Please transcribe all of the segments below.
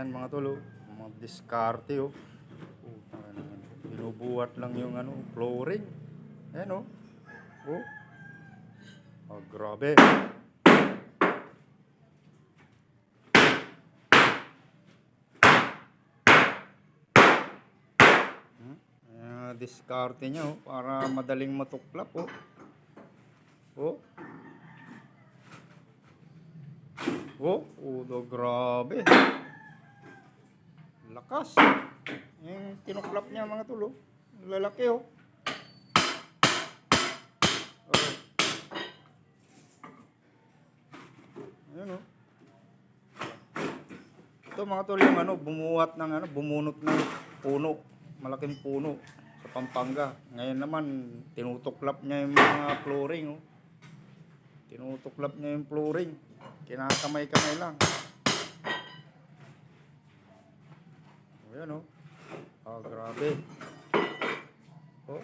Ayan mga tol, oh. mga diskarte oh. Oh. Binubuhat lang yung ano, flooring. Ayan oh. Oh. Oh, grabe. Ayan, diskarte niya oh, para madaling matuklap oh. Oh. Oh, udo, grabe. Lakas. Yung tinuklap niya mga tulo. Lalaki oh. Oh. Ayun oh. Ito mga tol yung ano, bumuhat ng ano, bumunot ng puno. Malaking puno sa Pampanga. Ngayon naman, tinutuklap niya yung mga flooring oh. Tinutuklap niya yung flooring. Kinakamay-kamay lang. Ayan oh. Ah, grabe. Oh.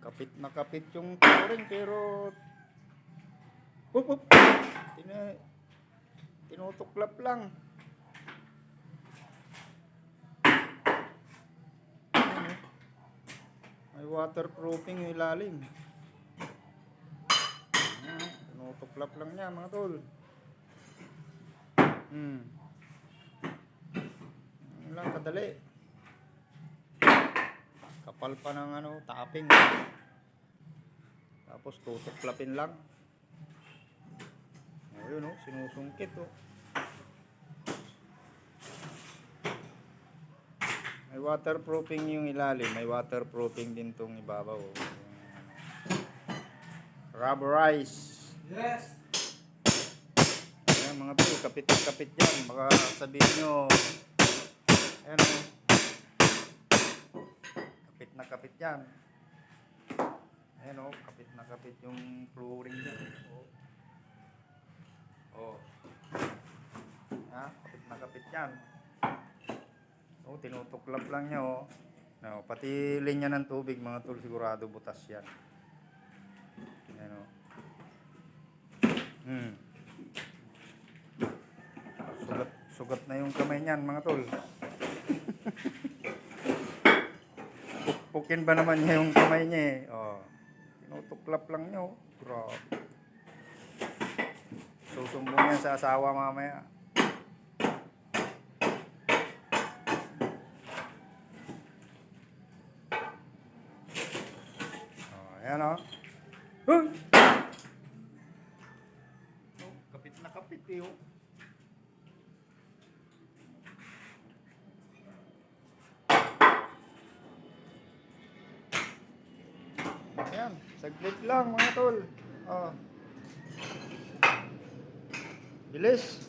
Kapit na kapit yung flooring pero Hup, hup. Tina, tinutuklap lang. May waterproofing yung ilalim. Tinutuklap lang niya mga tol. Hmm. Lang kadali. Kapal pa ng ano, tapping. Tapos tutuklapin lang. Ayun oh, sinusungkit oh. May waterproofing yung ilalim, may waterproofing din tong ibabaw. Oh. Rubberize. Yes. Ayan mga to, kapit na kapit yan. Baka sabihin nyo, ayan oh. Kapit na kapit yan. Ayan oh, kapit na kapit yung flooring dyan. Oh. Oh. Ha? Kapit na kapit yan. Oh, tinutuklap lang niya oh. No, pati linya ng tubig mga tol sigurado butas yan. Ayan oh. Hmm. Sugat, sugat na yung kamay niyan mga tol. Pukpukin ba naman niya yung kamay niya eh. Oh. Tinutuklap lang niya oh. Grabe. Susumbong yan sa asawa mamaya. Oh, ayan oh. Huh! Oh, kapit na kapit eh oh. Ayan, saglit lang mga tol. Oh. Bilis.